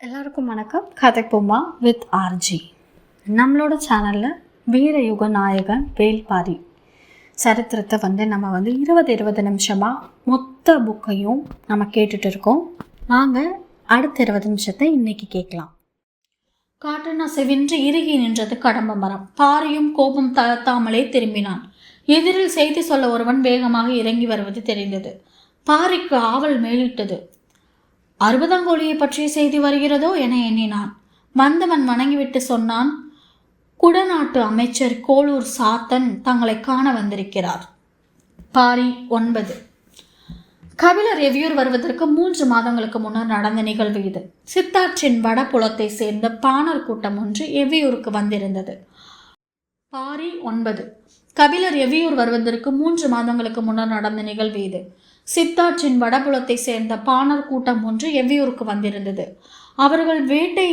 எல்லாருக்கும் வணக்கம். கதை கதைப்போமா வித் ஆர்ஜி நம்மளோட சேனலில் வீரயுக நாயகன் வேல்பாரி சரித்திரத்தை வந்து நம்ம வந்து இருபது இருபது நிமிஷமாக மொத்த புக்கையும் நம்ம கேட்டுட்டு இருக்கோம். வாங்க அடுத்த இருபது நிமிஷத்தை இன்னைக்கு கேட்கலாம். காட்டுன வென்று இறுகி நின்றது கடம்ப மரம். பாரியும் கோபம் தளர்த்தாமலே திரும்பினான். எதிரில் செய்தி சொல்ல ஒருவன் வேகமாக இறங்கி வருவது தெரிந்தது. பாரிக்கு ஆவல் மேலிட்டது. அறுபதாங்கோழியை பற்றிய செய்தி வருகிறதோ என எண்ணினான். வந்தவன் வணங்கிவிட்டு சொன்னான் குடநாட்டு அமைச்சர் கோளூர் சாத்தன் தங்களை காண வந்திருக்கிறார். பாரி ஒன்பது. கபிலர் எவ்வியூர் வருவதற்கு மூன்று மாதங்களுக்கு முன்னர் நடந்த நிகழ்வு இது. சித்தாற்றின் வடபுலத்தை சேர்ந்த பாணர் கூட்டம் ஒன்று எவ்வியூருக்கு வந்திருந்தது? பாரி ஒன்பது. கபிலர் எவ்வியூர் வருவதற்கு மூன்று மாதங்களுக்கு முன்னர் நடந்த நிகழ்வு இது. சித்தாற்றின் வடபுலத்தை சேர்ந்த பாணர் கூட்டம் ஒன்று எவ்வியூருக்கு வந்திருந்தது. அவர்கள் வேட்டை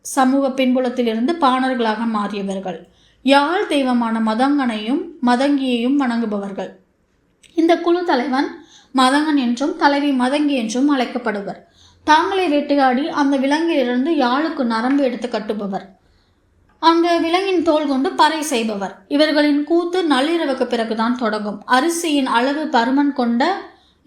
சமூக பின்புலத்திலிருந்து பாணர்களாக மாறியவர்கள். யாழ் தெய்வமான மதங்கனையும் மதங்கியையும் வணங்குபவர்கள். இந்த குழு தலைவன் மதங்கன் என்றும் தலைவி மதங்கி என்றும் அழைக்கப்படுவர். தாங்களே வேட்டையாடி அந்த விலங்கிலிருந்து யாழுக்கு நரம்பு எடுத்து கட்டுபவர். அந்த விலங்கின் தோல் கொண்டு பறை செய்பவர். இவர்களின் கூத்து நள்ளிரவுக்கு பிறகுதான் தொடங்கும். அரிசியின் அளவு பருமன் கொண்ட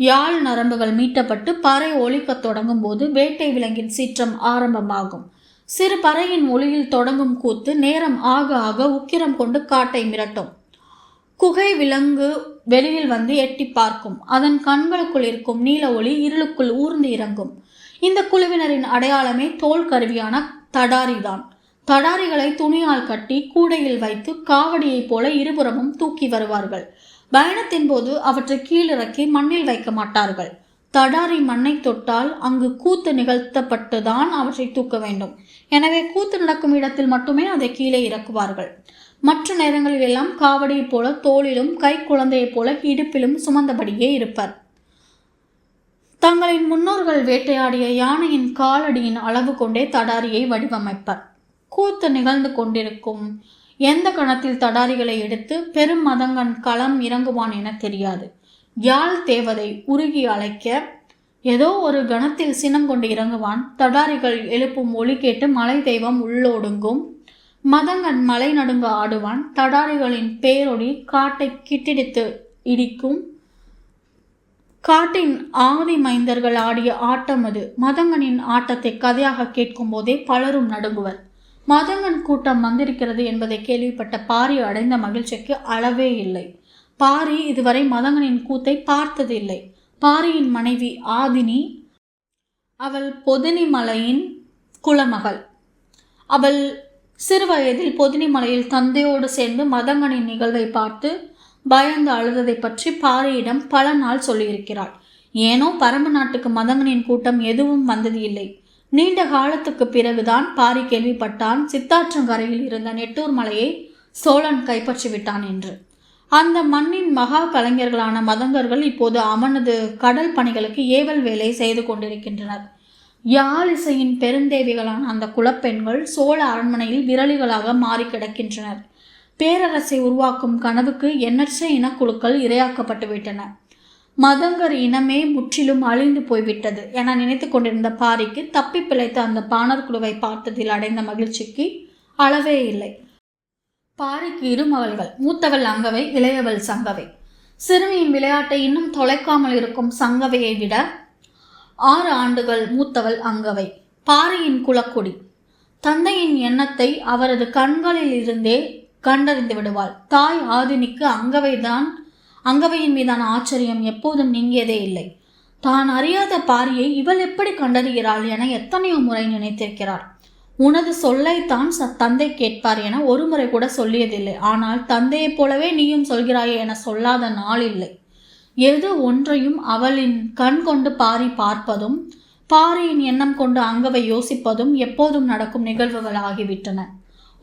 யாழ் நரம்புகள் மீட்டப்பட்டு பறை ஒழிக்கத் தொடங்கும் போது வேட்டை விலங்கின் சீற்றம் ஆரம்பமாகும். சிறு பறையின் ஒளியில் தொடங்கும் கூத்து நேரம் ஆக ஆக உக்கிரம் கொண்டு காட்டை மிரட்டும். குகை விலங்கு வெளியில் வந்து எட்டி பார்க்கும். அதன் கண்களுக்குள் இருக்கும் நீல ஒளி இருளுக்குள் ஊர்ந்து இறங்கும். இந்த குழுவினரின் அடையாளமே தோல் கருவியான தடாரிதான். தடாரிகளை துணியால் கட்டி கூடையில் வைத்து காவடியைப் போல இருபுறமும் தூக்கி வருவார்கள். பயணத்தின் போது அவற்றை கீழிறக்கி மண்ணில் வைக்க மாட்டார்கள். தடாரி மண்ணை தொட்டால் அங்கு கூத்து நிகழ்த்தப்பட்டுதான் அவற்றை தூக்க வேண்டும். எனவே கூத்து நடக்கும் இடத்தில் மட்டுமே அதை கீழே இறக்குவார்கள். மற்ற நேரங்களில் எல்லாம் காவடியைப் போல தோளிலும் கை குழந்தையைப் போல இடுப்பிலும் சுமந்தபடியே இருப்பர். தங்களின் முன்னோர்கள் வேட்டையாடிய யானையின் காலடியின் அளவு கொண்டே தடாரியை வடிவமைப்பர். கூத்து நிகழ்ந்து கொண்டிருக்கும் எந்த கணத்தில் தடாரிகளை எடுத்து பெரும் மதங்கன் களம் இறங்குவான் என தெரியாது. யாழ் தேவதை உருகி அழைக்க ஏதோ ஒரு கணத்தில் சினம் கொண்டு இறங்குவான். தடாரிகள் எழுப்பும் ஒலி கேட்டு மலை தெய்வம் உள்ளோடுங்கும். மதங்கன் மலை நடுங்க ஆடுவான். தடாரிகளின் பேரொளி காட்டை கிட்டிடித்து இடிக்கும். காட்டின் ஆதி மைந்தர்கள் ஆடிய ஆட்டம் அது. மதங்கனின் ஆட்டத்தை கதையாக கேட்கும் போதே பலரும் நடுங்குவர். மதங்கன் கூட்டம் வந்திருக்கிறது என்பதை கேள்விப்பட்ட பாரி அடைந்த மகிழ்ச்சிக்கு அளவே இல்லை. பாரி இதுவரை மதங்கனின் கூத்தை பார்த்ததில்லை. பாரியின் மனைவி ஆதினி அவள் பொதினிமலையின் குலமகள். அவள் சிறுவயதில் பொதினிமலையில் தந்தையோடு சேர்ந்து மதங்கனின் நிகழ்வை பார்த்து பயந்து அழுததை பற்றி பாரியிடம் பல நாள் சொல்லியிருக்கிறாள். ஏனோ பரம்பு நாட்டுக்கு மதங்கனின் கூட்டம் எதுவும் வந்தது இல்லை நீண்ட காலத்துக்கு பிறகுதான் பாரி கேள்விப்பட்டான் சித்தாற்றங்கரையில் இருந்த நெட்டூர் மலையை சோழன் கைப்பற்றி விட்டான் என்று. அந்த மண்ணின் மகா கலைஞர்களான மதங்கர்கள் இப்போது அவனது கடல் பணிகளுக்கு ஏவல் வேலை செய்து கொண்டிருக்கின்றனர். யாழ் இசையின் பெருந்தேவிகளான அந்த குலப்பெண்கள் சோழ அரண்மனையில் விரலிகளாக மாறி கிடக்கின்றனர். பேரரசை உருவாக்கும் கனவுக்கு எண்ணற்ற இனக்குழுக்கள் இரையாக்கப்பட்டு விட்டன. மதங்கர் இனமே முற்றிலும் அழிந்து போய்விட்டது என நினைத்து கொண்டிருந்த பாரிக்கு தப்பி பிழைத்த அந்த பாணர் குழுவை பார்த்ததில் அடைந்த மகிழ்ச்சிக்கு அளவே இல்லை. பாரிக்கு இரு மகள்கள் மூத்தவள் அங்கவை இளையவள் சங்கவை. சிறுமியின் விளையாட்டை இன்னும் தொலைக்காமல் இருக்கும் சங்கவையை விட ஆறு ஆண்டுகள் மூத்தவள் அங்கவை. பாரியின் குலக்குடி. தந்தையின் எண்ணத்தை அவரது கண்களில் இருந்தே கண்டறிந்து விடுவாள். தாய் ஆதினிக்கு அங்கவைதான் அங்கவையின் மீதான ஆச்சரியம் எப்போதும் நீங்கியதே இல்லை. தான் அறியாத பாரியை இவள் எப்படி கண்டறிகிறாள் என எத்தனையோ முறை நினைத்திருக்கிறார். உனது சொல்லைத்தான் ச தந்தை கேட்பார் என ஒரு முறை கூட சொல்லியதில்லை. ஆனால் தந்தையைப் போலவே நீயும் சொல்கிறாயே என சொல்லாத நாள் இல்லை. எது ஒன்றையும் அவளின் கண் கொண்டு பாரி பார்ப்பதும் பாரியின் எண்ணம் கொண்டு அங்கவை யோசிப்பதும் எப்போதும் நடக்கும் நிகழ்வுகள் ஆகிவிட்டன.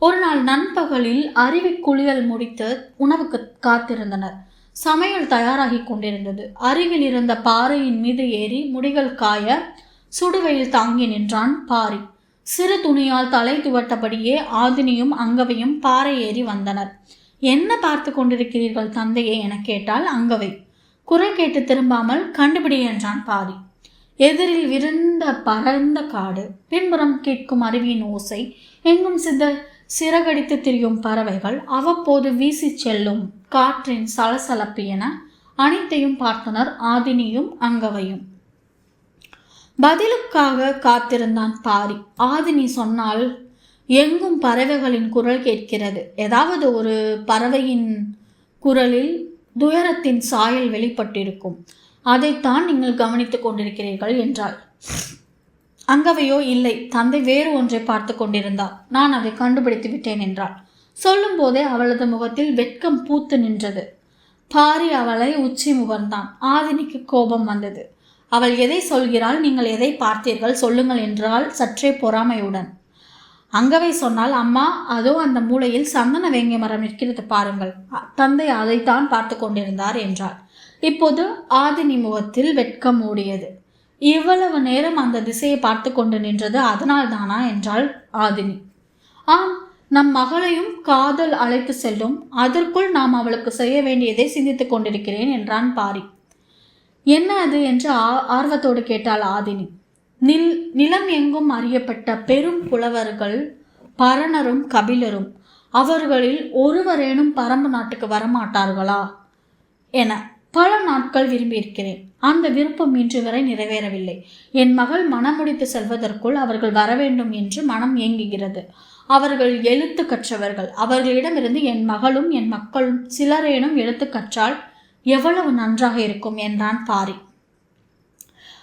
ஒரு நாள் நண்பகலில் அருவி குளியல் முடித்து உணவுக்கு காத்திருந்தனர். சமையல் தயாராகி கொண்டிருந்தது. அருகில் இருந்த பாறையின் மீது ஏறி முடிகள் காய சுடுவையில் தாங்கி நின்றான் பாரி. சிறு துணியால் தலை துவட்டபடியே ஆதினியும் அங்கவையும் பாறை ஏறி வந்தனர். என்ன பார்த்து கொண்டிருக்கிறீர்கள் தந்தையே என கேட்டால் அங்கவை. குரல் கேட்டு திரும்பாமல் கண்டுபிடி என்றான் பாரி. எதிரில் விருந்த பரந்த காடு பின்புறம் கேட்கும் அருவியின் ஓசை எங்கும் சித சிறகடித்து திரியும் பறவைகள் அவ்வப்போது வீசிச் செல்லும் காற்றின் சலசலப்பு என அனைத்தையும் பார்த்தனர் ஆதினியும் அங்கவையும். பதிலுக்காக காத்திருந்தான் பாரி. ஆதினி சொன்னால் எங்கும் பறவைகளின் குரல் கேட்கிறது. ஏதாவது ஒரு பறவையின் குரலில் துயரத்தின் சாயல் வெளிப்பட்டிருக்கும். அதைத்தான் நீங்கள் கவனித்துக் கொண்டிருக்கிறீர்கள் என்றாள். அங்கவையோ இல்லை. தந்தை வேறு ஒன்றை பார்த்து கொண்டிருந்தார். நான் அதை கண்டுபிடித்து விட்டேன் என்றாள். சொல்லும்போதே அவளது முகத்தில் வெட்கம் பூத்து நின்றது. பாரி அவளை உச்சி முகர்ந்தான் ஆதினிக்கு கோபம் வந்தது. அவள் எதை சொல்கிறாள் நீங்கள் எதை பார்த்தீர்கள் சொல்லுங்கள் என்றால் சற்றே பொறாமையுடன். அங்கவை சொன்னால் அம்மா அதோ அந்த மூலையில் சந்தன வேங்கை மரம் நிற்கிறது பாருங்கள். தந்தை அதைத்தான் பார்த்து கொண்டிருந்தார் என்றார் இப்போது ஆதினி முகத்தில் வெட்கம் மூடியது. இவ்வளவு நேரம் அந்த திசையை பார்த்து கொண்டு நின்றது அதனால் தானா என்றாள் ஆதினி. ஆம் நம் மகளையும் காதல் அழைத்து செல்லும். அதற்குள் நாம் அவளுக்கு செய்ய வேண்டியதை சிந்தித்துக் கொண்டிருக்கிறேன் என்றான் பாரி. என்ன அது என்று ஆர்வத்தோடு கேட்டாள் ஆதினி. நில் நிலம் எங்கும் அறியப்பட்ட பெரும் புலவர்கள் பரணரும் கபிலரும் அவர்களில் ஒருவரேனும் பரம்பு நாட்டுக்கு வரமாட்டார்களா என பல நாட்கள் விரும்பியிருக்கிறேன். அந்த விருப்பம் இன்று வரை நிறைவேறவில்லை. என் மகள் மனமுடித்து செல்வதற்குள் அவர்கள் வர வேண்டும் என்று மனம் இயங்குகிறது அவர்கள் எழுத்து கற்றவர்கள். அவர்களிடமிருந்து என் மகளும் என் மக்களும் சிலரேனும் எழுத்து கற்றால் எவ்வளவு நன்றாக இருக்கும் என்றான் பாரி.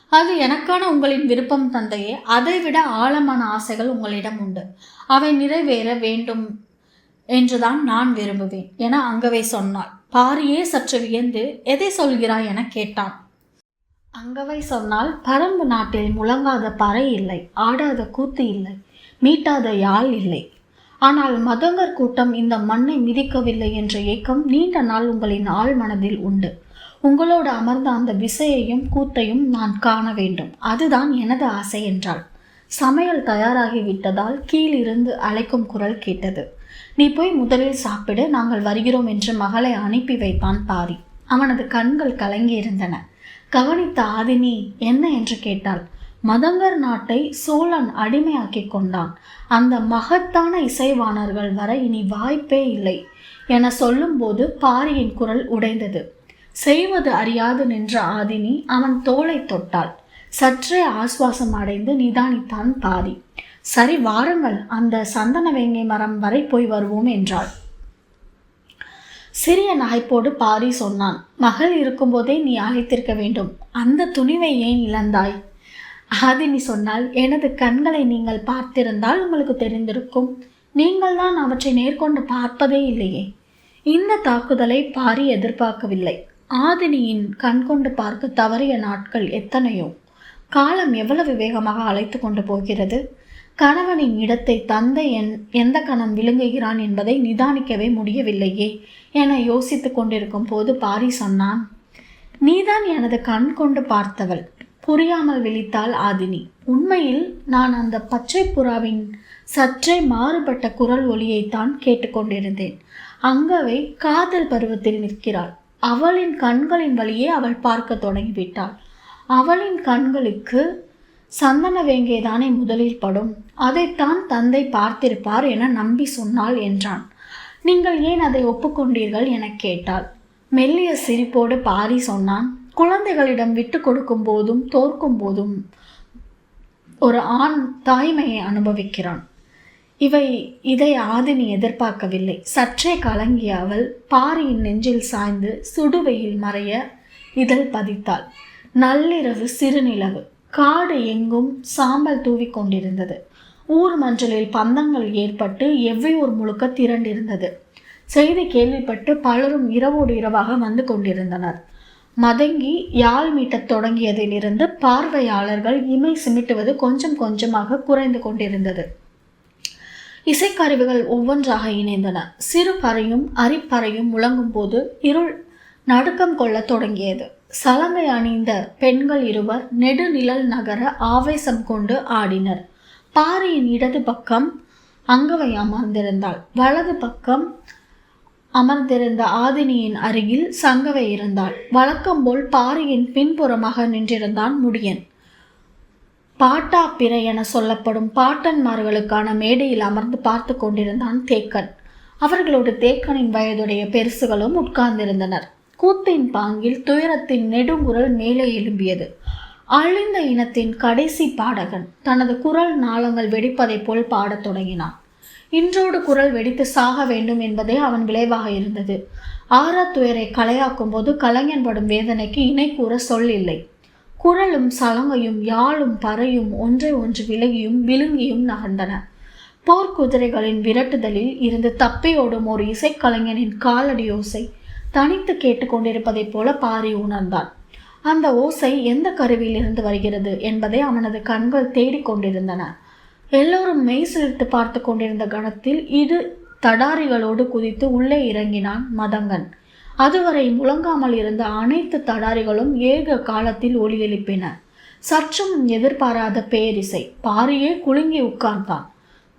அது எனக்கான உங்களின் விருப்பம் தந்தையே. அதைவிட ஆழமான ஆசைகள் உங்களிடம் உண்டு. அவை நிறைவேற வேண்டும் என்றுதான் நான் விரும்புவேன் என அங்கவை சொன்னாள். பாரியே சற்று வியந்து எதை சொல்கிறாய்? என கேட்டான். அங்கவை சொன்னால் பரம்பு நாட்டில் முழங்காத பறை இல்லை ஆடாத கூத்து இல்லை. மீட்டாத யாழ் இல்லை. ஆனால் மதங்கர் கூட்டம் இந்த மண்ணை மிதிக்கவில்லை என்ற ஏக்கம் நீண்ட நாள் உங்களின் ஆள் மனதில் உண்டு. உங்களோடு அமர்ந்த அந்த விசையையும் கூத்தையும் நான் காண வேண்டும். அதுதான் எனது ஆசை என்றாள். சமையல் தயாராகிவிட்டதால் கீழிருந்து அழைக்கும் குரல் கேட்டது. நீ போய் முதலில் சாப்பிடு நாங்கள் வருகிறோம் என்று மகளை அனுப்பி வைத்தான் பாரி. அவனது கண்கள் கலங்கியிருந்தன. கவனித்த ஆதினி என்ன? என்று கேட்டாள். மதங்கர் நாட்டை சோழன் அடிமையாக்கி கொண்டான். அந்த மகத்தான இசைவாணர்கள் வர இனி வாய்ப்பே இல்லை என சொல்லும்போது பாரியின் குரல் உடைந்தது. செய்வது அறியாது நின்ற ஆதினி அவன் தோலை தொட்டாள். சற்றே ஆஸ்வாசம் அடைந்து நிதானித்தான் பாரி. சரி வாருங்கள் அந்த சந்தன வேங்கை மரம் வரை போய் வருவோம் என்றாள். சிறிய நகைப்போடு பாரி சொன்னான் மகள் இருக்கும்போதே நீ அழைத்திருக்க வேண்டும். அந்த துணிவை ஏன் இழந்தாய்? ஆதினி சொன்னால் எனது கண்களை நீங்கள் பார்த்திருந்தால் உங்களுக்கு தெரிந்திருக்கும். நீங்கள் தான் அவற்றை நேர்கொண்டு பார்ப்பதே இல்லையே. இந்த தாக்குதலை பாரி எதிர்பார்க்கவில்லை. ஆதினியின் கண்கொண்டு பார்க்க தவறிய நாட்கள் எத்தனையோ? காலம் எவ்வளவு வேகமாக அழைத்து கொண்டு போகிறது? கணவனின் இடத்தை தந்தை என் எந்த கணம் விழுங்குகிறான் என்பதை நிதானிக்கவே முடியவில்லையே என யோசித்து கொண்டிருக்கும் போது பாரி சொன்னான் நீதான் எனது கண் கொண்டு பார்த்தவள். புரியாமல் விழித்தாள் ஆதினி. உண்மையில் நான் அந்த பச்சை புறாவின் சற்றே மாறுபட்ட குரல் ஒளியைத்தான் கேட்டுக்கொண்டிருந்தேன். அங்கவை காதல் பருவத்தில் நிற்கிறாள். அவளின் கண்களின் வழியே அவள் பார்க்க தொடங்கிவிட்டாள். அவளின் கண்களுக்கு சந்தன வேங்கேதானே முதலில் படும். அதைத்தான் தந்தை பார்த்திருப்பார் என நம்பி சொன்னாள் என்றான். நீங்கள் ஏன் அதை ஒப்புக்கொண்டீர்கள் என கேட்டாள். மெல்லிய சிரிப்போடு பாரி சொன்னான். குழந்தைகளிடம் விட்டு கொடுக்கும் போதும் தோற்கும் போதும் ஒரு ஆண் தாய்மையை அனுபவிக்கிறான். இவை இதை ஆதினி எதிர்பார்க்கவில்லை. சற்றே கலங்கிய அவள் பாரியின் நெஞ்சில் சாய்ந்து சுடுவையில் மறைய இதழ் பதித்தாள். நள்ளிரவு சிறுநிலவு. காடு எங்கும் சாம்பல் தூவி கொண்டிருந்தது. ஊர் மஞ்சளில் பந்தங்கள் ஏற்பட்டு எவ்வையூர் முழுக்க திரண்டிருந்தது. செய்தி கேள்விப்பட்டு பலரும் இரவோடு இரவாக வந்து கொண்டிருந்தனர். மதங்கி யாழ் மீட்டத் தொடங்கியதிலிருந்து பார்வையாளர்கள் இமை சிமிட்டுவது கொஞ்சம் கொஞ்சமாக குறைந்து கொண்டிருந்தது. இசைக்கருவிகள் ஒவ்வொன்றாக இணைந்தன. சிறு பறையும் அரிப்பறையும் முழங்கும் போது இருள் நடுக்கம் கொள்ளத் தொடங்கியது. சலங்கை அணிந்த பெண்கள் இருவர் நெடுநிழல் நகர ஆவேசம் கொண்டு ஆடினர். பாறையின் இடது பக்கம் அங்கவை அமர்ந்திருந்தாள். வலது பக்கம் அமர்ந்திருந்த ஆதினியின் அருகில் சங்கவை இருந்தாள். வழக்கம்போல் பாறையின் பின்புறமாக நின்றிருந்தான் முடியன். பாட்டா பிறை என சொல்லப்படும் பாட்டன்மார்களுக்கான மேடையில் அமர்ந்து பார்த்து கொண்டிருந்தான் தேக்கன். அவர்களோடு தேக்கனின் வயதுடைய பெருசுகளும் உட்கார்ந்திருந்தனர். கூத்தின் பாங்கில் துயரத்தின் நெடுங்குரல் மேலே எழும்பியது. அழிந்த இனத்தின் கடைசி பாடகன் தனது குரல் நாளங்கள் வெடிப்பதைப் போல் பாடத் தொடங்கினான். இன்றோடு குரல் வெடித்து சாக வேண்டும் என்பதே அவன் விளைவாக இருந்தது. ஆறாத்துயரை கலையாக்கும் போது கலைஞன் படும் வேதனைக்கு இணை கூற சொல் இல்லை குரலும் சலங்கையும் யாழும் பறையும் ஒன்றை ஒன்று விலகியும் விழுங்கியும் நகர்ந்தன. போர்க்குதிரைகளின் விரட்டுதலில் இருந்து தப்பியோடும் ஒரு இசைக்கலைஞனின் காலடி ஓசை தனித்து கேட்டுக்கொண்டிருப்பதைப் போல பாரி உணர்ந்தான். அந்த ஓசை எந்த கருவியிலிருந்து வருகிறது என்பதை அவனது கண்கள் தேடிக்கொண்டிருந்தன எல்லோரும் மெய் சிலிர்த்து பார்த்து கொண்டிருந்த கணத்தில் இது தடாரிகளோடு குதித்து உள்ளே இறங்கினான் மதங்கன். அதுவரை முழங்காமல் இருந்த அனைத்து தடாரிகளும் ஏக காலத்தில் ஒலி எழுப்பின சற்றும் எதிர்பாராத பேரிசை பாரியே குலுங்கி உட்கார்ந்தான்.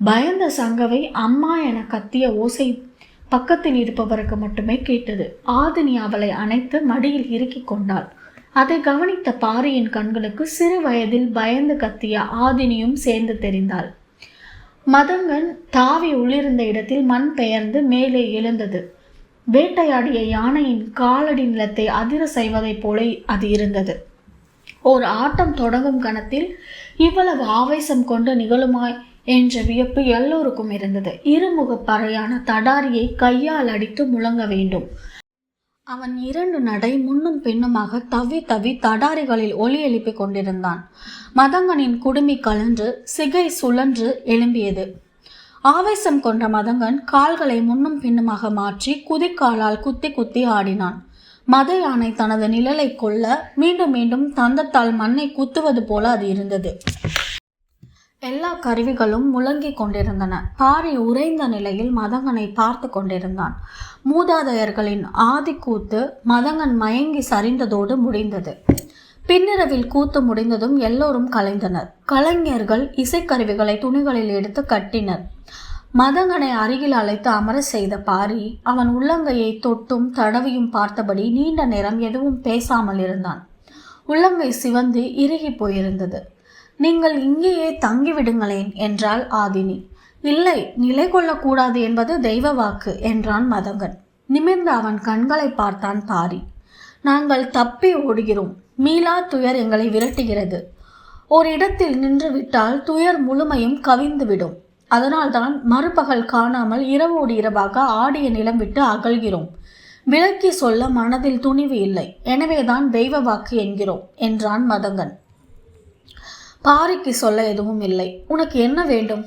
பயந்த சங்கவை அம்மா என கத்திய ஓசை பக்கத்தில் இருப்பவருக்கு மட்டுமே கேட்டது. ஆதினி அவளை அணைத்து மடியில் இறுக்கிக் கொண்டாள். அதை கவனித்த பாரியின் கண்களுக்கு சிறு வயதில் பயந்து கத்திய ஆதினியும் சேர்ந்து தெரிந்தாள். மதங்கன் தாவி உள்ளிருந்த இடத்தில் மண் பெயர்ந்து மேலே எழுந்தது. வேட்டையாடிய யானையின் காலடி நிலத்தை அதிர செய்வதைப் போல அது இருந்தது. ஓர் ஆட்டம் தொடங்கும் கணத்தில் இவ்வளவு ஆவேசம் கொண்டு நிகழுமாய் என்ற வியப்பு எல்லோருக்கும் இருந்தது. இருமுக பறையான தடாரியை கையால் அடித்து முழங்க வேண்டும். அவன் இரண்டு நடை முன்னும் பின்னுமாக தவி தவி தடாரிகளில் ஒலி எழுப்பிக் கொண்டிருந்தான். மதங்கனின் குடுமி கலன்று சிகை சுழன்று எழும்பியது. ஆவேசம் கொண்ட மதங்கன் கால்களை முன்னும் பின்னுமாக மாற்றி குதிக்காலால் குத்தி குத்தி ஆடினான். மத யானை தனது நிழலை கொள்ள மீண்டும் மீண்டும் தந்தத்தால் மண்ணை குத்துவது போல அது இருந்தது. எல்லா கருவிகளும் முழங்கிக் கொண்டிருந்தன. பாரி உறைந்த நிலையில் மதங்கனை பார்த்து கொண்டிருந்தான். மூதாதையர்களின் ஆதிக்கூத்து மதங்கன் மயங்கி சரிந்ததோடு முடிந்தது. பின்னிரவில் கூத்து முடிந்ததும் எல்லோரும் கலைந்தனர். கலைஞர்கள் இசைக்கருவிகளை துணிகளில் எடுத்து கட்டினர். மதங்கனை அருகில் அழைத்து அமர செய்த பாரி அவன் உள்ளங்கையை தொட்டும் தடவியும் பார்த்தபடி நீண்ட நேரம் எதுவும் பேசாமல் இருந்தான். உள்ளங்கை சிவந்து இறுகி போயிருந்தது. நீங்கள் இங்கேயே தங்கிவிடுங்களேன் என்றாள் ஆதினி. இல்லை நிலை கொள்ளக்கூடாது என்பது தெய்வ வாக்கு என்றான் மதங்கன். நிமிர்ந்து அவன் கண்களை பார்த்தான் பாரி. நாங்கள் தப்பி ஓடுகிறோம். மீளா துயர் எங்களை விரட்டுகிறது. ஒரு இடத்தில் நின்றுவிட்டால் துயர் முழுமையும் கவிந்துவிடும். அதனால்தான் மறுபகல் காணாமல் இரவோடு இரவாக ஆடிய நிலம் விட்டு அகழ்கிறோம் விளக்கி சொல்ல மனதில் துணிவு இல்லை. எனவேதான் தெய்வ வாக்கு என்கிறோம் என்றான் மதங்கன். பாரிக்கு சொல்ல எதுவும் இல்லை. உனக்கு என்ன வேண்டும்?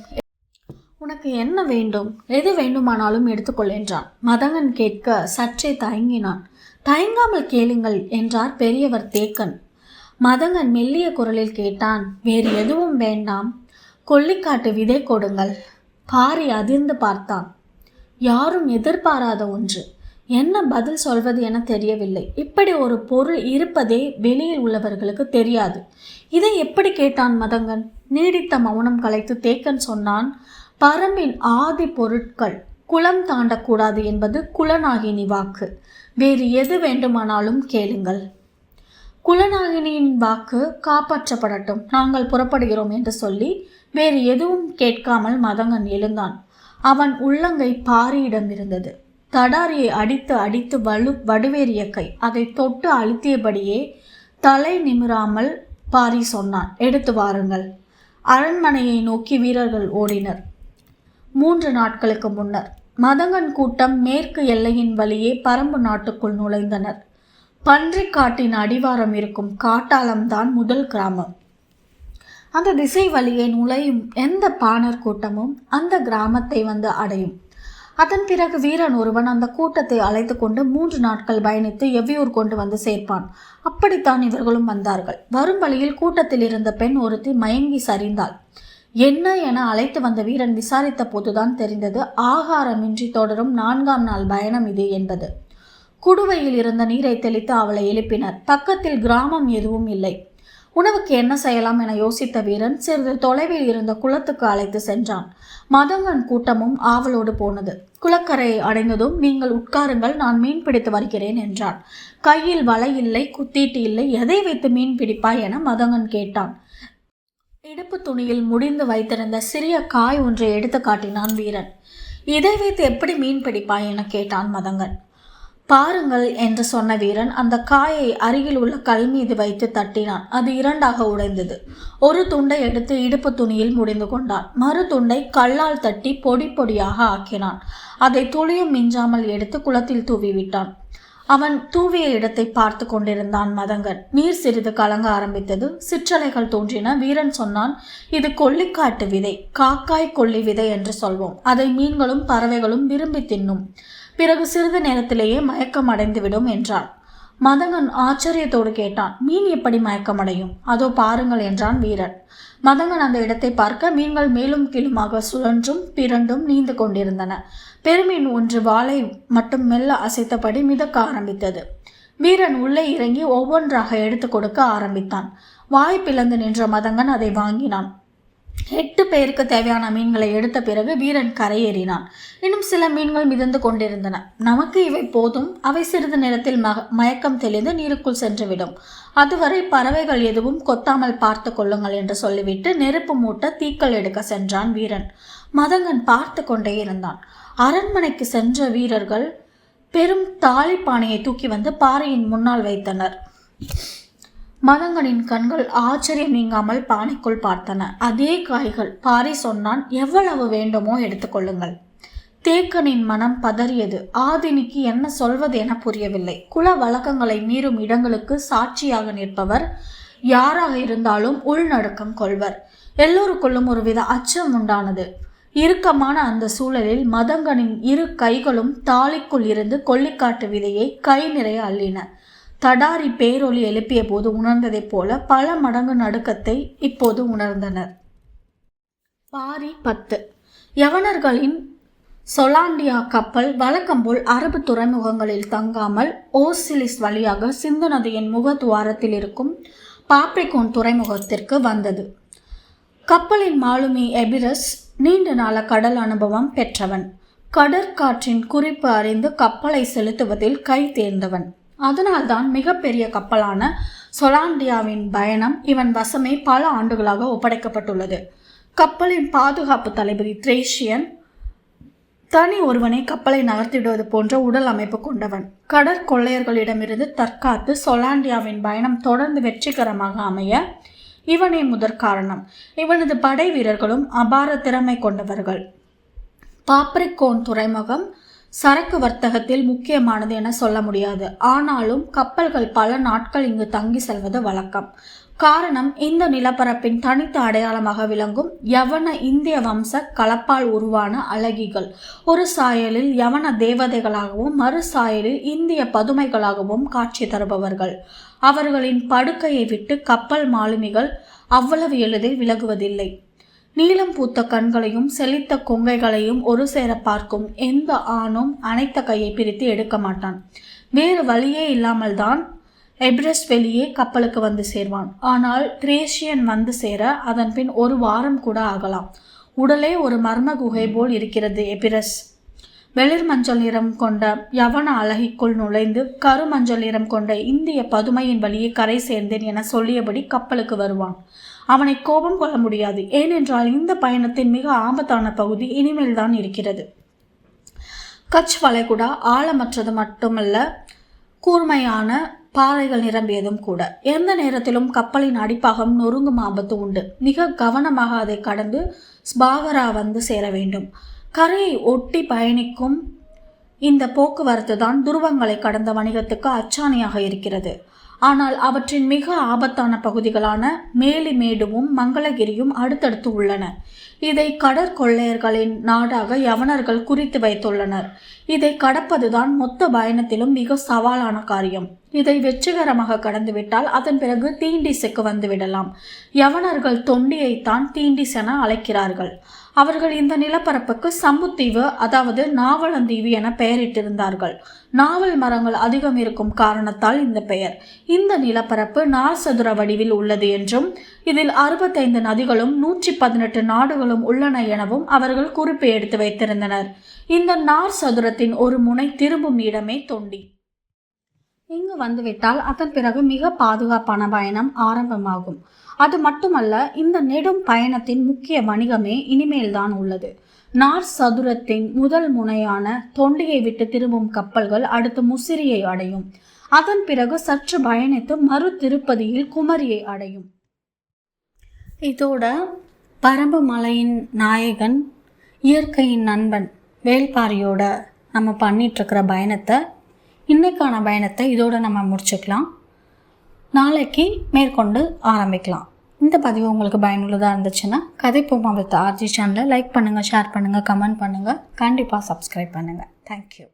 உனக்கு என்ன வேண்டும்? எது வேண்டுமானாலும் எடுத்துக்கொள் என்றான். மதங்கன் கேட்க சற்றே தயங்கினான். தயங்காமல் கேளுங்கள் என்றார் பெரியவர் தேக்கன். மதங்கன் மெல்லிய குரலில் கேட்டான் வேறு எதுவும் வேண்டாம். கொல்லிக்காட்டு விதை கொடுங்கள். பாரி அதிர்ந்து பார்த்தான். யாரும் எதிர்பாராத ஒன்று. என்ன பதில் சொல்வது என தெரியவில்லை. இப்படி ஒரு பொருள் இருப்பதே வெளியில் உள்ளவர்களுக்கு தெரியாது. இதை எப்படி கேட்டான் மதங்கன்? நீடித்த மௌனம் கலைத்து தேக்கன் சொன்னான் பரம்பின் ஆதி பொருட்கள் குலம் தாண்டக்கூடாது என்பது குலநாகினி வாக்கு. வேறு எது வேண்டுமானாலும் கேளுங்கள். குலநாகினியின் வாக்கு காப்பாற்றப்படட்டும். நாங்கள் புறப்படுகிறோம் என்று சொல்லி வேறு எதுவும் கேட்காமல் மதங்கன் எழுந்தான். அவன் உள்ளங்கை பாரியிடம் இருந்தது. தடாரியை அடித்து அடித்து வலு வடுவேறிய கை அதை தொட்டு அழுத்தியபடியே தலை நிமிராமல் பாரி சொன்னான் எடுத்து வாருங்கள். அரண்மனையை நோக்கி வீரர்கள் ஓடினர். மூன்று நாட்களுக்கு முன்னர் மதங்கன் கூட்டம் மேற்கு எல்லையின் வழியே பரம்பு நாட்டுக்குள் நுழைந்தனர். பன்றிக்காட்டின் அடிவாரம் இருக்கும் காட்டாளம்தான் முதல் கிராமம். அந்த திசை வழியே நுழையும் எந்த பாணர் கூட்டமும் அந்த கிராமத்தை வந்து அடையும். அதன் பிறகு வீரன் ஒருவன் அந்த கூட்டத்தை அழைத்து கொண்டு மூன்று நாட்கள் பயணித்து எவ்வியூர் கொண்டு வந்து சேர்ப்பான். அப்படித்தான் இவர்களும் வந்தார்கள். வரும் வழியில் கூட்டத்தில் இருந்த பெண் ஒருத்தி மயங்கி சரிந்தாள். என்ன என அழைத்து வந்த வீரன் விசாரித்த போதுதான் தெரிந்தது ஆகாரமின்றி தொடரும் நான்காம் நாள் பயணம் இது என்பது. குடுவையில் இருந்த நீரை தெளித்து அவளை எழுப்பினர். பக்கத்தில் கிராமம் எதுவும் இல்லை. உணவுக்கு என்ன செய்யலாம் என யோசித்த வீரன் சிறிது தொலைவில் இருந்த குளத்துக்கு அழைத்து சென்றான். மதங்கன் கூட்டமும் ஆவலோடு போனது. குளக்கரையை அடைந்ததும் நீங்கள் உட்காருங்கள் நான் மீன் பிடித்து வருகிறேன் என்றான் கையில் வலை இல்லை குத்தீட்டு இல்லை எதை வைத்து மீன் பிடிப்பாய் என மதங்கன் கேட்டான். இடுப்பு துணியில் முடிந்து வைத்திருந்த சிறிய காய் ஒன்றை எடுத்து காட்டினான் வீரன். இதை வைத்து எப்படி மீன் பிடிப்பாய் என கேட்டான் மதங்கன். பாருங்கள் என்று சொன்ன வீரன் அந்த காயை அருகில் உள்ள கல் மீது வைத்து தட்டினான். அது இரண்டாக உடைந்தது. ஒரு துண்டை எடுத்து இடுப்பு துணியில் முடிந்து கொண்டான். மறு துண்டை கல்லால் தட்டி பொடி பொடியாக ஆக்கினான். அதை துளியும் மிஞ்சாமல் எடுத்து குளத்தில் தூவிவிட்டான். அவன் தூவிய இடத்தை பார்த்து கொண்டிருந்தான் மதங்கன். நீர் சிறிது கலங்க ஆரம்பித்தது. சிற்றலைகள் தோன்றின. வீரன் சொன்னான் இது கொல்லிக்காட்டு விதை. காக்காய் கொல்லி விதை என்று சொல்வோம். அதை மீன்களும் பறவைகளும் விரும்பி தின்னும். பிறகு சிறிது நேரத்திலேயே மயக்கம் அடைந்துவிடும் என்றான் மதங்கன் ஆச்சரியத்தோடு கேட்டான் மீன் எப்படி மயக்கமடையும்? அதோ பாருங்கள் என்றான் வீரன். மதங்கன் அந்த இடத்தை பார்க்க மீன்கள் மேலும் கீழுமாக சுழன்றும் பிறண்டும் நீந்து கொண்டிருந்தன. பெருமீன் ஒன்று வாளை மட்டும் மெல்ல அசைத்தபடி மிதக்க ஆரம்பித்தது. வீரன் உள்ளே இறங்கி ஒவ்வொன்றாக எடுத்து கொடுக்க ஆரம்பித்தான். வாய் பிளந்து நின்ற மதங்கன் அதை வாங்கினான். எட்டு பேருக்கு தேவையான மீன்களை எடுத்த பிறகு வீரன் கரையேறினான். இன்னும் சில மீன்கள் மிதந்து கொண்டிருந்தன. நமக்கு இவை போதும். அவை சிறிது நேரத்தில் மக மயக்கம் தெளிந்து நீருக்குள் சென்றுவிடும். அதுவரை பறவைகள் எதுவும் கொத்தாமல் பார்த்து கொள்ளுங்கள் என்று சொல்லிவிட்டு நெருப்பு மூட்ட தீக்கள் எடுக்க சென்றான் வீரன். மதங்கன் பார்த்து கொண்டே இருந்தான். அரண்மனைக்கு சென்ற வீரர்கள் பெரும் தாளிப்பானையை தூக்கி வந்து பாறையின் முன்னால் வைத்தனர். மதங்களின் கண்கள் ஆச்சரியம் நீங்காமல் பானைக்குள் பார்த்தன. அதே காய்கள் பாரி சொன்னான் எவ்வளவு வேண்டுமோ எடுத்துக்கொள்ளுங்கள் தேக்கனின் மனம் பதறியது. ஆதினிக்கு என்ன சொல்வது என புரியவில்லை. குல வழக்கங்களை மீறும் இடங்களுக்கு சாட்சியாக நிற்பவர் யாராக இருந்தாலும் உள்நடுக்கம் கொள்வர். எல்லோருக்குள்ளும் ஒருவித அச்சம் உண்டானது. இறுக்கமான அந்த சூழலில் மதங்கனின் இரு கைகளும் தாலிக்குள் இருந்து கொல்லிக்காட்டு விதையை கை நிறைய அள்ளின. தடாரி பேரொலி எழுப்பிய போது உணர்ந்ததைப் போல பல மடங்கு நடுக்கத்தை இப்போது உணர்ந்தனர். பாரி பத்து. யவனர்களின் சொலாண்டியா கப்பல் வழக்கம்போல் அரபு துறைமுகங்களில் தங்காமல் ஓசிலிஸ் வழியாக சிந்து நதியின் முகத்துவாரத்தில் இருக்கும் பாப்ரிகோன் துறைமுகத்திற்கு வந்தது. கப்பலின் மாலுமி எபிரஸ் நீண்ட நாள கடல் அனுபவம் பெற்றவன். கடற்காற்றின் குறிப்பு அறிந்து கப்பலை செலுத்துவதில் கை தேர்ந்தவன். அதனால்தான் மிகப்பெரிய கப்பலான சொலாண்டியாவின் பயணம் இவன் வசமே பல ஆண்டுகளாக ஒப்படைக்கப்பட்டுள்ளது. கப்பலின் பாதுகாப்பு தளபதி த்ரேஷியன் தனி ஒருவனை கப்பலை நகர்த்திவிடுவது போன்ற உடல் அமைப்பு கொண்டவன். கடற்கொள்ளையர்களிடமிருந்து தற்காத்து சொலாண்டியாவின் பயணம் தொடர்ந்து வெற்றிகரமாக அமைய இவனே முதற் காரணம். இவனது படை வீரர்களும் அபார திறமை கொண்டவர்கள். பாப்ரிகோன் துறைமுகம் சரக்கு வர்த்தகத்தில் முக்கியமானது என சொல்ல முடியாது. ஆனாலும் கப்பல்கள் பல நாட்கள் இங்கு தங்கி செல்வது வழக்கம். காரணம் இந்த நிலப்பரப்பின் தனித்த அடையாளமாக விளங்கும் யவன இந்திய வம்ச கலப்பால் உருவான அழகிகள். ஒரு சாயலில் யவன தேவதைகளாகவும் மறு சாயலில் இந்திய பதுமைகளாகவும் காட்சி தருபவர்கள். அவர்களின் படுக்கையை விட்டு கப்பல் மாலுமிகள் அவ்வளவு எளிதில் விலகுவதில்லை. நீளம் பூத்த கண்களையும் செழித்த கொங்கைகளையும் ஒரு சேர பார்க்கும் எந்த ஆணும் அனைத்த கையை பிரித்து எடுக்க மாட்டான். வேறு வழியே இல்லாமல் தான் எப்ரஸ்ட் வெளியே கப்பலுக்கு வந்து சேர்வான். ஆனால் திரேஷியன் வந்து சேர அதன் பின் ஒரு வாரம் கூட ஆகலாம். உடலே ஒரு மர்ம குகை போல் இருக்கிறது எபிரஸ் வெளிர் மஞ்சள் நிறம் கொண்ட யவன அழகிக்குள் நுழைந்து கருமஞ்சள் நிறம் கொண்ட இந்திய பதுமையின் வழியே கரை சேர்ந்தேன் என சொல்லியபடி கப்பலுக்கு வருவான். அவனை கோபம் கொள்ள முடியாது. ஏனென்றால் இந்த பயணத்தின் மிக ஆபத்தான பகுதி இனிமேல் தான் இருக்கிறது. கட்ச் வளைகுடா ஆழமற்றது மட்டுமல்ல கூர்மையான பாறைகள் நிரம்பியதும் கூட. எந்த நேரத்திலும் கப்பலின் அடிப்பாகம் நொறுங்கும் ஆபத்து உண்டு. மிக கவனமாக அதை கடந்து ஸ்பாகரா வந்து சேர வேண்டும். கரையை ஒட்டி பயணிக்கும் இந்த போக்குவரத்து தான் துருவங்களை கடந்த வணிகத்துக்கு அச்சாணியாக இருக்கிறது. ஆனால் அவற்றின் மிக ஆபத்தான பகுதிகளான மேலிமேடுவும் மங்களகிரியும் அடுத்தடுத்து உள்ளன. இதை கடற்கொள்ளையர்களின் நாடாக யவனர்கள் குறித்து வைத்துள்ளனர். இதை கடப்பதுதான் மொத்த பயணத்திலும் மிக சவாலான காரியம். இதை வெற்றிகரமாக கடந்துவிட்டால் அதன் பிறகு தீண்டிஸுக்கு வந்துவிடலாம் யவனர்கள் தொண்டியைத்தான் தீண்டிஸ் என அழைக்கிறார்கள். அவர்கள் இந்த நிலப்பரப்புக்கு சம்புத்தீவு அதாவது நாவலந்தீவு என பெயரிட்டிருந்தார்கள். நாவல் மரங்கள் அதிகம் இருக்கும் காரணத்தால் இந்த பெயர். இந்த நிலப்பரப்பு நார் சதுர வடிவில் உள்ளது என்றும் இதில் அறுபத்தைந்து நதிகளும் நூற்றி பதினெட்டு நாடுகளும் உள்ளன எனவும் அவர்கள் குறிப்பு எடுத்து வைத்திருந்தனர். இந்த நார் சதுரத்தின் ஒரு முனை திரும்பும் இடமே தொண்டி. இங்கு வந்துவிட்டால் அதன் பிறகு மிக பாதுகாப்பான பயணம் ஆரம்பமாகும். அது மட்டுமல்ல இந்த நெடும் பயணத்தின் முக்கிய வணிகமே இனிமேல் தான் உள்ளது. நார் சதுரத்தின் முதல் முனையான தொண்டியை விட்டு திரும்பும் கப்பல்கள் அடுத்து முசிறியை அடையும். அதன் பிறகு சற்று பயணித்து மறு திருப்பதியில் குமரியை அடையும். இதோட பரம்பு மலையின் நாயகன் இயற்கையின் நண்பன் வேல்பாரியோட நம்ம பண்ணிட்டுருக்கிற பயணத்தை இன்னைக்கான பயணத்தை இதோடு நம்ம முடிச்சுக்கலாம். நாளைக்கு மேற்கொண்டு ஆரம்பிக்கலாம். இந்த பதிவு உங்களுக்கு பயனுள்ளதாக இருந்துச்சுன்னா கதை போமா வித் ஆர்ஜி சேனலை லைக் பண்ணுங்கள் ஷேர் பண்ணுங்கள் கமெண்ட் பண்ணுங்கள் கண்டிப்பாக சப்ஸ்கிரைப் பண்ணுங்கள் தேங்க்யூ